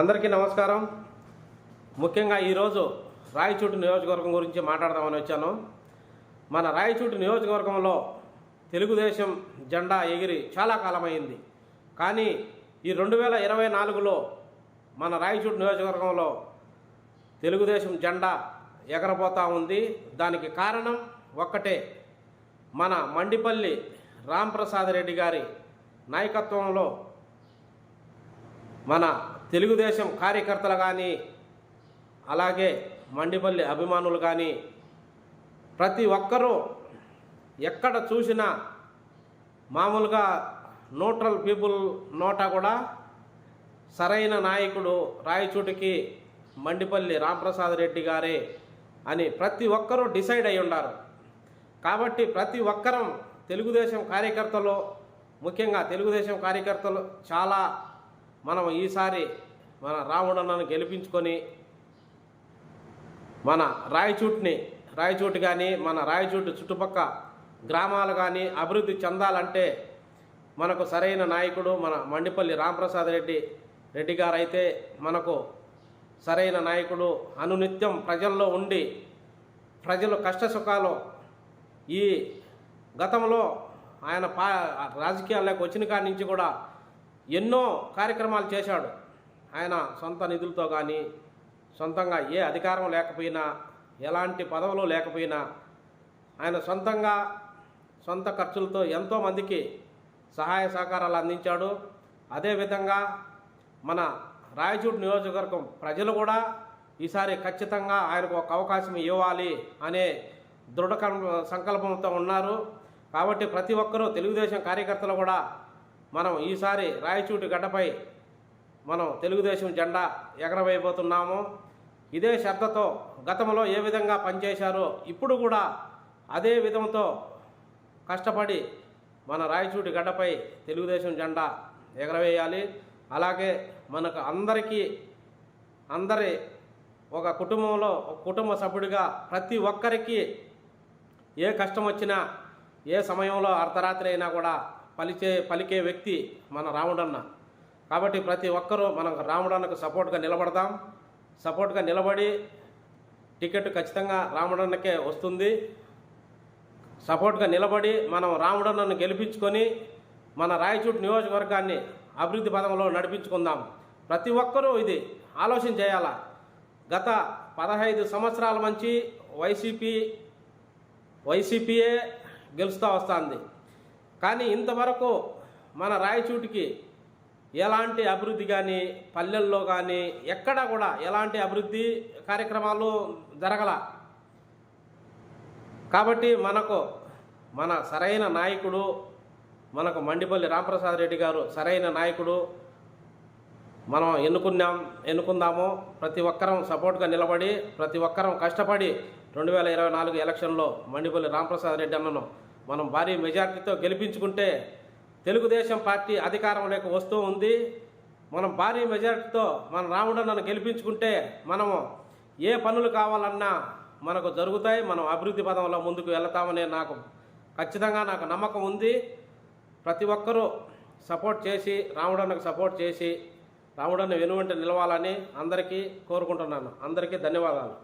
అందరికీ నమస్కారం. ముఖ్యంగా ఈరోజు రాయచూటి నియోజకవర్గం గురించి మాట్లాడదామని వచ్చాను. మన రాయచూటి నియోజకవర్గంలో తెలుగుదేశం జెండా ఎగిరి చాలా కాలమైంది. కానీ ఈ రెండు వేల ఇరవై నాలుగులో మన రాయచూటి నియోజకవర్గంలో తెలుగుదేశం జెండా ఎగరబోతూ ఉంది. దానికి కారణం ఒక్కటే. మన మండిపల్లి రాంప్రసాద్ రెడ్డి గారి నాయకత్వంలో మన తెలుగుదేశం కార్యకర్తలు కానీ అలాగే మండిపల్లి అభిమానులు కానీ ప్రతి ఒక్కరూ ఎక్కడ చూసినా మామూలుగా న్యూట్రల్ పీపుల్ నోట కూడా సరైన నాయకుడు రాయచూటికి మండిపల్లి రామప్రసాద్ రెడ్డి గారే అని ప్రతి ఒక్కరూ డిసైడ్ అయి ఉన్నారు కాబట్టి ప్రతి ఒక్కరం తెలుగుదేశం కార్యకర్తలు ముఖ్యంగా తెలుగుదేశం కార్యకర్తలు చాలా మనం ఈసారి మన రావణన్నను గెలిపించుకొని మన రాయచూటిని రాయచూటి కానీ మన రాయచూటి చుట్టుపక్క గ్రామాలు కానీ అభివృద్ధి చెందాలంటే మనకు సరైన నాయకుడు మన మండిపల్లి రాంప్రసాద్ రెడ్డి రెడ్డి గారు అయితే మనకు సరైన నాయకుడు అనునిత్యం ప్రజల్లో ఉండి ప్రజలు కష్ట సుఖాలు ఈ గతంలో ఆయన పా రాజకీయాల్లోకి వచ్చిన కాడి నుంచి కూడా ఎన్నో కార్యక్రమాలు చేశాడు. ఆయన సొంత నిధులతో కానీ సొంతంగా ఏ అధికారం లేకపోయినా ఎలాంటి పదవులు లేకపోయినా ఆయన సొంతంగా సొంత ఖర్చులతో ఎంతోమందికి సహాయ సహకారాలు అందించాడు. అదేవిధంగా మన రాయచూడు నియోజకవర్గం ప్రజలు కూడా ఈసారి ఖచ్చితంగా ఆయనకు ఒక అవకాశం ఇవ్వాలి అనే దృఢ సంకల్పంతో ఉన్నారు. కాబట్టి ప్రతి ఒక్కరూ తెలుగుదేశం కార్యకర్తలు కూడా మనం ఈసారి రాయచూటి గడ్డపై మనం తెలుగుదేశం జెండా ఎగరవేయబోతున్నాము. ఇదే శ్రద్ధతో గతంలో ఏ విధంగా పనిచేశారో ఇప్పుడు కూడా అదే విధంతో కష్టపడి మన రాయచూటి గడ్డపై తెలుగుదేశం జెండా ఎగరవేయాలి. అలాగే మనకు అందరికీ అందరి ఒక కుటుంబంలో ఒక కుటుంబ సభ్యుడిగా ప్రతి ఒక్కరికి ఏ కష్టం వచ్చినా ఏ సమయంలో అర్ధరాత్రి అయినా కూడా పలిచే పలికే వ్యక్తి మన రాముడన్న. కాబట్టి ప్రతి ఒక్కరూ మనం రాముడన్నకు సపోర్ట్గా నిలబడదాం. సపోర్ట్గా నిలబడి టికెట్ ఖచ్చితంగా రాముడన్నకే వస్తుంది. సపోర్ట్గా నిలబడి మనం రాముడన్నను గెలిపించుకొని మన రాయచూటి నియోజకవర్గాన్ని అభివృద్ధి పదంలో నడిపించుకుందాం. ప్రతి ఒక్కరూ ఇది ఆలోచన చేయాలా? గత పదహైదు సంవత్సరాల నుంచి వైసీపీ వైసీపీయే గెలుస్తూ వస్తుంది. కానీ ఇంతవరకు మన రాయచూటికి ఎలాంటి అభివృద్ధి కానీ పల్లెల్లో కానీ ఎక్కడా కూడా ఎలాంటి అభివృద్ధి కార్యక్రమాలు జరగల. కాబట్టి మనకు మన సరైన నాయకుడు మనకు మండిపల్లి రామప్రసాద్ రెడ్డి గారు సరైన నాయకుడు. మనం ఎన్నుకున్నాం ఎన్నుకుందాము. ప్రతి ఒక్కరం సపోర్ట్గా నిలబడి ప్రతి ఒక్కరం కష్టపడి రెండు వేల ఇరవై నాలుగు ఎలక్షన్లో మండిపల్లి రామప్రసాద్ రెడ్డి అన్నను మనం భారీ మెజార్టీతో గెలిపించుకుంటే తెలుగుదేశం పార్టీ అధికారంలోకి వస్తూ ఉంది. మనం భారీ మెజార్టీతో మన రాముడన్నను గెలిపించుకుంటే మనము ఏ పనులు కావాలన్నా మనకు జరుగుతాయి. మనం అభివృద్ధి పదంలో ముందుకు వెళతామనే నాకు ఖచ్చితంగా నాకు నమ్మకం ఉంది. ప్రతి ఒక్కరూ సపోర్ట్ చేసి రాముడన్నకు సపోర్ట్ చేసి రాముడన్న వెనువంట నిలవాలని అందరికీ కోరుకుంటున్నాను. అందరికీ ధన్యవాదాలు.